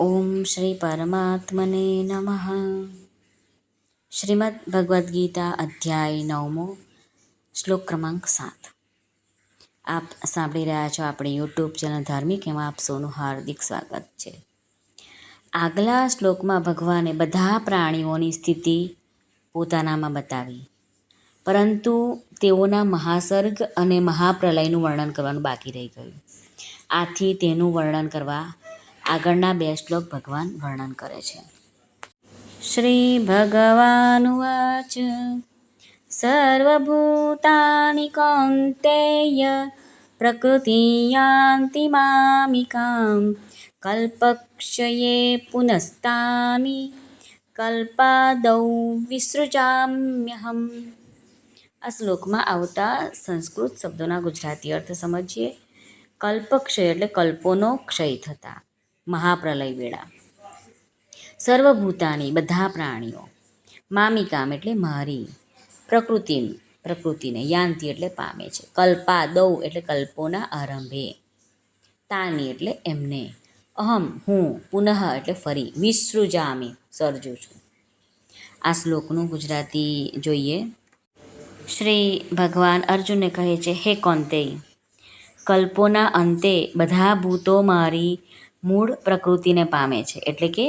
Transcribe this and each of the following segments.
ઓમ શ્રી પરમાત્મને નમઃ શ્રીમદ ભગવદ્ ગીતા અધ્યાય નવમો શ્લોક ક્રમાંક સાત આપ સાંભળી રહ્યા છો આપણી યુટ્યુબ ચેનલ ધાર્મિક, એમાં આપ સૌનું હાર્દિક સ્વાગત છે. આગલા શ્લોકમાં ભગવાને બધા પ્રાણીઓની સ્થિતિ પોતાનામાં બતાવી. પરંતુ તેઓના મહાસર્ગ અને મહાપ્રલયનું વર્ણન કરવાનું બાકી રહી ગયું. આથી તેનું વર્ણન કરવા આગળના બે શ્લોક ભગવાન વર્ણન કરે છે. શ્રી ભગવાન વાચ સર્વભૂતાનિ કૌંતેય પ્રકૃતિ યાન્તિ મામિકામ, કલ્પક્ષયે પુનસ્તાની કલ્પાદૌ વિસૃજામ્યહમ. આ શ્લોકમાં આવતા સંસ્કૃત શબ્દોના ગુજરાતી અર્થ સમજીએ. કલ્પક્ષય એટલે કલ્પોનો ક્ષય થતા. મહાપ્રલય વેળા. સર્વભૂતાની બધા પ્રાણીઓ મામિકામ એટલે મારી પ્રકૃતિ પ્રકૃતિને યાંતિ એટલે પામે છે. કલ્પા, દૌ એટલે કલ્પોના આરંભે. તાની એટલે એમને. અહમ, હું, પુનઃ એટલે ફરી. વિસૃજામી, સર્જું છું. આ શ્લોકનું ગુજરાતી જોઈએ. શ્રી ભગવાન અર્જુનને કહે છે, હે કોંતે કલ્પોના અંતે બધા ભૂતો મારી મૂળ પ્રકૃતિને પામે છે, એટલે કે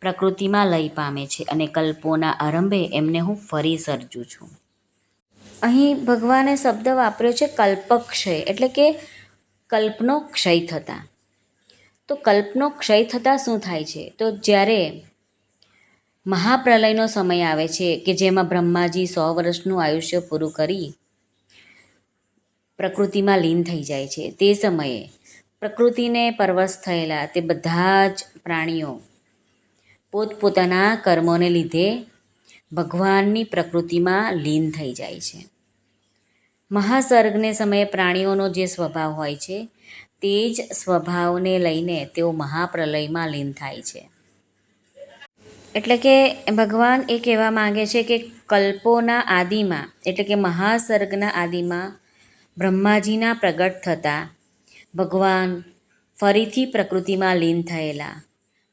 પ્રકૃતિમાં લય પામે છે અને કલ્પોના આરંભે એમને હું ફરી સર્જું છું. અહીં ભગવાને શબ્દ વાપર્યો છે કલ્પક્ષય, એટલે કે કલ્પનો ક્ષય થતાં. તો કલ્પનો ક્ષય થતાં શું થાય છે? તો જ્યારે મહાપ્રલયનો સમય આવે છે કે જેમાં બ્રહ્માજી સો વર્ષનું આયુષ્ય પૂરું કરી પ્રકૃતિમાં લીન થઈ જાય છે, તે સમયે પ્રકૃતિને પરવશ થયેલા તે બધા જ પ્રાણીઓ પોતપોતાના કર્મોને લીધે ભગવાનની પ્રકૃતિમાં લીન થઈ જાય છે. મહાસર્ગને સમયે પ્રાણીઓનો જે સ્વભાવ હોય છે, તે જ સ્વભાવને લઈને તેઓ મહાપ્રલયમાં લીન થાય છે. એટલે કે ભગવાન એ કહેવા માંગે છે કે કલ્પોના આદિમાં, એટલે કે મહાસર્ગના આદિમાં બ્રહ્માજીના પ્રગટ થતાં ભગવાન ફરીથી પ્રકૃતિમાં લીન થયેલા,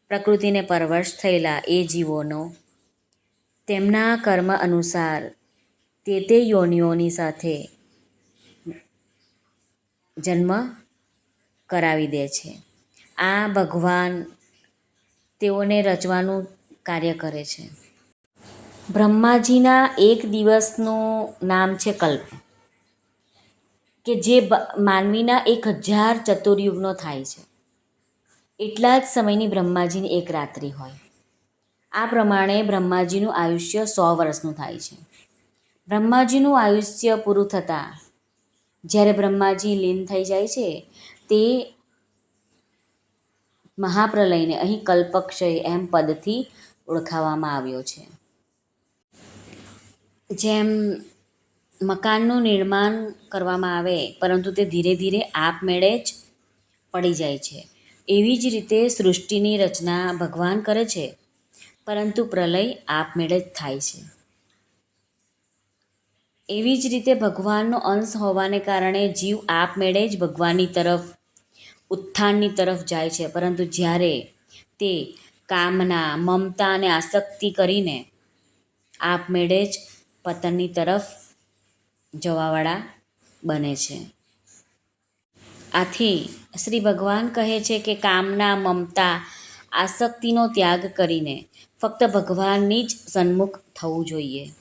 પ્રકૃતિને પરવશ થયેલા એ જીવોનો. તેમના કર્મ અનુસાર તે તે યોનિઓની સાથે જન્મ કરાવી દે છે. આ ભગવાન તેઓને રચવાનું કાર્ય કરે છે. બ્રહ્માજીના એક દિવસનું નામ છે કલ્પ. કે જે માનવીના એક હજાર ચતુર્યુગનો થાય છે. એટલા જ સમયની બ્રહ્માજીની એક રાત્રિ હોય. આ પ્રમાણે બ્રહ્માજીનું આયુષ્ય સો વર્ષનું થાય છે. બ્રહ્માજીનું આયુષ્ય પૂરું થતાં જ્યારે બ્રહ્માજી લીન થઈ જાય છે, તે મહાપ્રલયને અહીં કલ્પક્ષય એમ પદથી ઓળખાવવામાં આવ્યો છે. જેમ મકાનનું નિર્માણ કરવામાં આવે, પરંતુ તે ધીરે ધીરે આપમેળે જ પડી જાય છે. એવી જ રીતે સૃષ્ટિની રચના ભગવાન કરે છે, પરંતુ પ્રલય આપમેળે જ થાય છે. એવી જ રીતે ભગવાનનો અંશ હોવાને કારણે જીવ આપમેળે જ ભગવાનની તરફ, ઉત્થાનની તરફ જાય છે, પરંતુ જ્યારે તે કામના, મમતા અને આસક્તિ કરીને આપમેળે જ પતનની તરફ જવાવાળા બને છે. આથી શ્રી ભગવાન કહે છે કે કામના, મમતા, આસક્તિનો ત્યાગ કરીને ફક્ત ભગવાનની જ સન્મુખ થવું જોઈએ.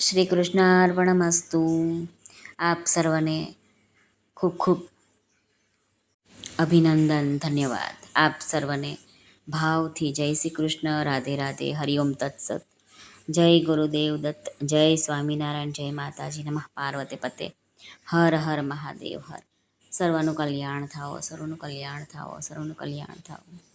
શ્રી કૃષ્ણાર્પણમસ્તુ આપ સર્વને ખૂબ ખૂબ અભિનંદન, ધન્યવાદ. આપ સર્વને ભાવથી જય શ્રી કૃષ્ણ, રાધે રાધે હરિઓમ તત્સત. જય ગુરુદેવ દત્ત, જય સ્વામિનારાયણ, જય માતાજી નમઃ, પાર્વતી પતે. હર હર મહાદેવ, હર. સર્વનું કલ્યાણ થાઓ, સર્વનું કલ્યાણ થાઓ, સર્વનું કલ્યાણ થાઓ.